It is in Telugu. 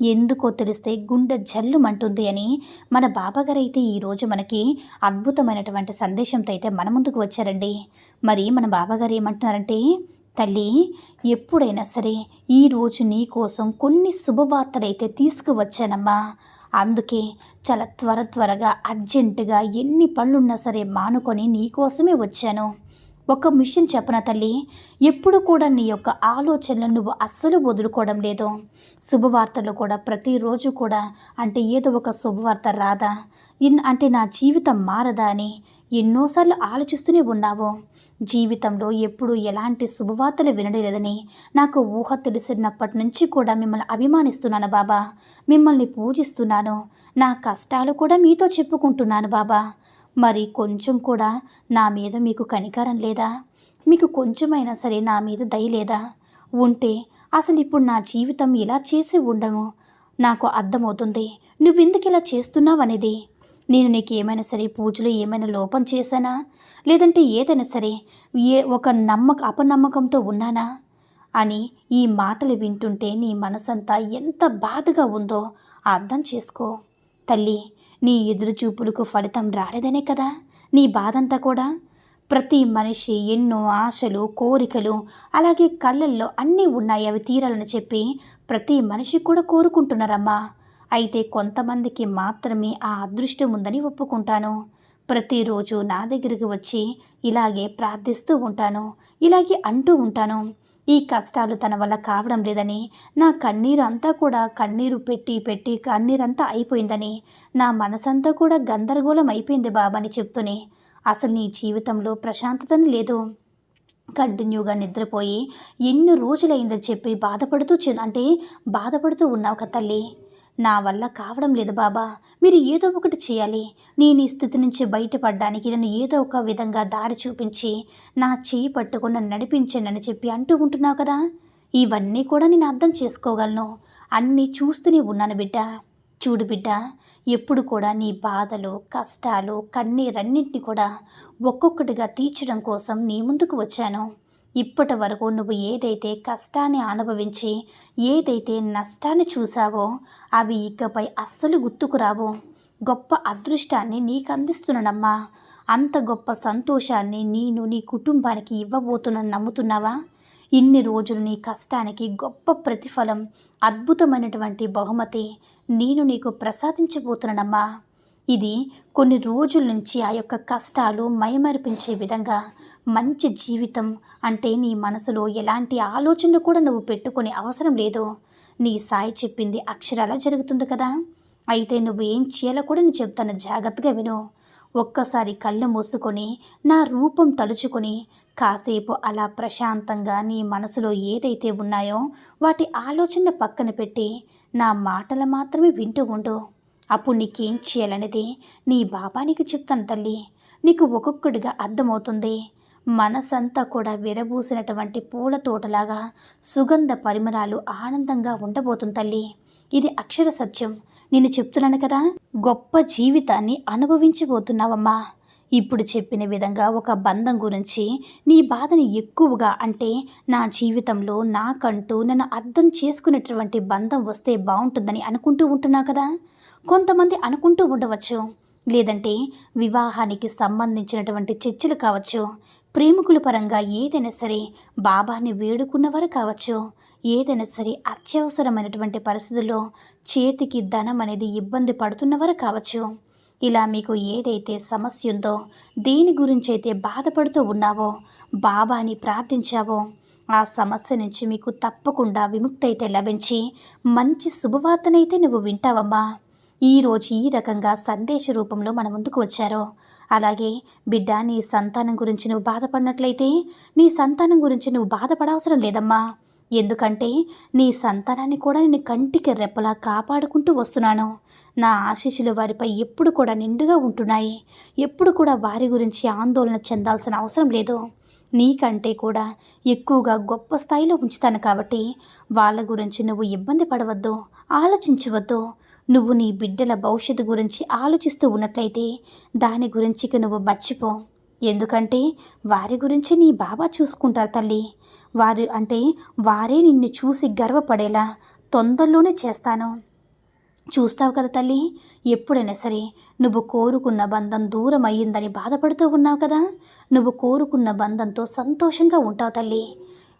ఎందుకో తెలిస్తే గుండె జల్లుమంటుంది అని మన బాబాగారు అయితే ఈరోజు మనకి అద్భుతమైనటువంటి సందేశంతో అయితే మన ముందుకు వచ్చారండి. మరి మన బాబాగారు ఏమంటున్నారంటే తల్లి ఎప్పుడైనా సరే ఈరోజు నీ కోసం కొన్ని శుభవార్తలు అయితే తీసుకువచ్చానమ్మా. అందుకే చాలా త్వర త్వరగా అర్జెంటుగా ఎన్ని పళ్ళున్నా సరే మానుకొని నీకోసమే వచ్చాను. ఒక మిషన్ చెప్పన తల్లి? ఎప్పుడు కూడా నీ యొక్క ఆలోచనలను నువ్వు అస్సలు వదులుకోవడం లేదు. శుభవార్తలు కూడా ప్రతిరోజు కూడా అంటే ఏదో ఒక శుభవార్త రాదా? ఇన్ అంటే నా జీవితం మారదా అని ఎన్నోసార్లు ఆలోచిస్తూనే ఉన్నావు. జీవితంలో ఎప్పుడు ఎలాంటి శుభవార్తలు వినలేదని నాకు ఊహ తెలిసినప్పటి నుంచి కూడా మిమ్మల్ని అభిమానిస్తున్నాను బాబా. మిమ్మల్ని పూజిస్తున్నాను. నా కష్టాలు కూడా మీతో చెప్పుకుంటున్నాను బాబా. మరి కొంచెం కూడా నా మీద మీకు కనికారం లేదా? మీకు కొంచెమైనా సరే నా మీద దయ లేదా? ఉంటే అసలు ఇప్పుడు నా జీవితం ఇలా చేసి ఉండము. నాకు అర్థమవుతుంది. నువ్వెందుకు ఇలా చేస్తున్నావు అనేది? నేను నీకు ఏమైనా సరే పూజలో ఏమైనా లోపం చేశానా? లేదంటే ఏదైనా సరే ఏ ఒక నమ్మక అపనమ్మకంతో ఉన్నానా? అని ఈ మాటలు వింటుంటే నీ మనసంతా ఎంత బాధగా ఉందో అర్థం చేసుకో. తల్లి నీ ఎదురు చూపులకు ఫలితం రాలేదనే కదా? నీ బాధంతా కూడా? ప్రతి మనిషి ఎన్నో ఆశలు కోరికలు అలాగే కళ్ళల్లో అన్నీ ఉన్నాయి అవి తీరాలని చెప్పి ప్రతి మనిషి కూడా కోరుకుంటున్నారమ్మా. అయితే కొంతమందికి మాత్రమే ఆ అదృష్టం ఉందని ఒప్పుకుంటాను. ప్రతిరోజు నా దగ్గరికి వచ్చి ఇలాగే ప్రార్థిస్తూ ఉంటాను ఇలాగే అంటూ ఉంటాను. ఈ కష్టాలు తన వల్ల కావడం లేదని నా కన్నీరు అంతా కూడా కన్నీరు పెట్టి పెట్టి కన్నీరంతా అయిపోయిందని నా మనసంతా కూడా గందరగోళం అయిపోయింది బాబని చెప్తూనే. అసలు నీ జీవితంలో ప్రశాంతతని లేదు. కంటిన్యూగా నిద్రపోయి ఎన్ని రోజులైందని చెప్పి బాధపడుతూ అంటే బాధపడుతూ ఉన్నావు కదా తల్లి. నా వల్ల కావడం లేదు బాబా. మీరు ఏదో ఒకటి చేయాలి. నేను ఈ స్థితి నుంచి బయటపడడానికి నన్ను ఏదో ఒక విధంగా దారి చూపించి నా చేయి పట్టుకుని నన్ను నడిపించండి అని చెప్పి అంటూ ఉంటున్నావు కదా. ఇవన్నీ కూడా నేను అర్థం చేసుకోగలను. అన్నీ చూస్తూనే ఉన్నాను బిడ్డ. చూడు బిడ్డ ఎప్పుడు కూడా నీ బాధలు కష్టాలు కన్నీరన్నింటినీ కూడా ఒక్కొక్కటిగా తీర్చడం కోసం నీ ముందుకు వచ్చాను. ఇప్పటి వరకు నువ్వు ఏదైతే కష్టాన్ని అనుభవించి ఏదైతే నష్టాన్ని చూసావో అవి ఇకపై అస్సలు గుర్తుకురావు గొప్ప అదృష్టాన్ని నీకు అందిస్తున్నానమ్మా. అంత గొప్ప సంతోషాన్ని నేను నీ కుటుంబానికి ఇవ్వబోతున్నాను నమ్ముతున్నావా? ఇన్ని రోజులు నీ కష్టానికి గొప్ప ప్రతిఫలం అద్భుతమైనటువంటి బహుమతి నేను నీకు ప్రసాదించబోతున్నానమ్మా. ఇది కొన్ని రోజుల నుంచి ఆ యొక్క కష్టాలు మైమరిపించే విధంగా మంచి జీవితం అంటే నీ మనసులో ఎలాంటి ఆలోచన కూడా నువ్వు పెట్టుకునే అవసరం లేదు. నీ సాయి చెప్పింది అక్షరాలా జరుగుతుంది కదా. అయితే నువ్వు ఏం చేయాలో కూడా నేను చెప్తాను. జాగ్రత్తగా విను. ఒక్కసారి కళ్ళు మూసుకొని నా రూపం తలుచుకొని కాసేపు అలా ప్రశాంతంగా నీ మనసులో ఏదైతే ఉన్నాయో వాటి ఆలోచన పక్కన పెట్టి నా మాటలు మాత్రమే వింటూ ఉండు. అప్పుడు నీకేం చేయాలనేది నీ బాబా నీకు చెప్తాను తల్లి. నీకు ఒక్కొక్కటిగా అర్థమవుతుంది. మనసంతా కూడా విరబూసినటువంటి పూల తోటలాగా సుగంధ పరిమళాలు ఆనందంగా ఉండబోతుంది తల్లి. ఇది అక్షర సత్యం. నేను చెప్తున్నాను కదా గొప్ప జీవితాన్ని అనుభవించబోతున్నావమ్మా. ఇప్పుడు చెప్పిన విధంగా ఒక బంధం గురించి నీ బాధని ఎక్కువగా అంటే నా జీవితంలో నాకంటూ నన్ను అర్థం చేసుకునేటువంటి బంధం వస్తే బాగుంటుందని అనుకుంటూ ఉంటున్నా కదా. కొంతమంది అనుకుంటూ ఉండవచ్చు. లేదంటే వివాహానికి సంబంధించినటువంటి చర్చలు కావచ్చు. ప్రేమికుల పరంగా ఏదైనా సరే బాబాని వేడుకున్నవారు కావచ్చు. ఏదైనా సరే అత్యవసరమైనటువంటి పరిస్థితుల్లో చేతికి ధనం అనేది ఇబ్బంది పడుతున్నవారు కావచ్చు. ఇలా మీకు ఏదైతే సమస్య ఉందో దేని గురించి అయితే బాధపడుతూ ఉన్నావో బాబాని ప్రార్థించావో ఆ సమస్య నుంచి మీకు తప్పకుండా విముక్తి అయితే లభించి మంచి శుభవార్తనైతే నువ్వు వింటావమ్మా. ఈరోజు ఈ రకంగా సందేశ రూపంలో మన ముందుకు వచ్చారో. అలాగే బిడ్డ నీ సంతానం గురించి నువ్వు బాధపడినట్లయితే నీ సంతానం గురించి నువ్వు బాధపడవసరం లేదమ్మా. ఎందుకంటే నీ సంతానాన్ని కూడా నేను కంటికి రెప్పలా కాపాడుకుంటూ వస్తున్నాను. నా ఆశీస్సులు వారిపై ఎప్పుడు కూడా నిండుగా ఉంటున్నాయి. ఎప్పుడు కూడా వారి గురించి ఆందోళన చెందాల్సిన అవసరం లేదు. నీకంటే కూడా ఎక్కువగా గొప్ప స్థాయిలో ఉంచుతాను కాబట్టి వాళ్ళ గురించి నువ్వు ఇబ్బంది పడవద్దు ఆలోచించవద్దు. నువ్వు నీ బిడ్డల భవిష్యత్తు గురించి ఆలోచిస్తూ ఉన్నట్లయితే దాని గురించి నువ్వు మర్చిపో. ఎందుకంటే వారి గురించి నీ బాబా చూసుకుంటారు తల్లి. వారు అంటే వారే నిన్ను చూసి గర్వపడేలా తొందరలోనే చేస్తాను. చూస్తావు కదా తల్లి ఎప్పుడైనా సరే నువ్వు కోరుకున్న బంధం దూరం అయ్యిందని బాధపడుతూ ఉన్నావు కదా? నువ్వు కోరుకున్న బంధంతో సంతోషంగా ఉంటావు తల్లి.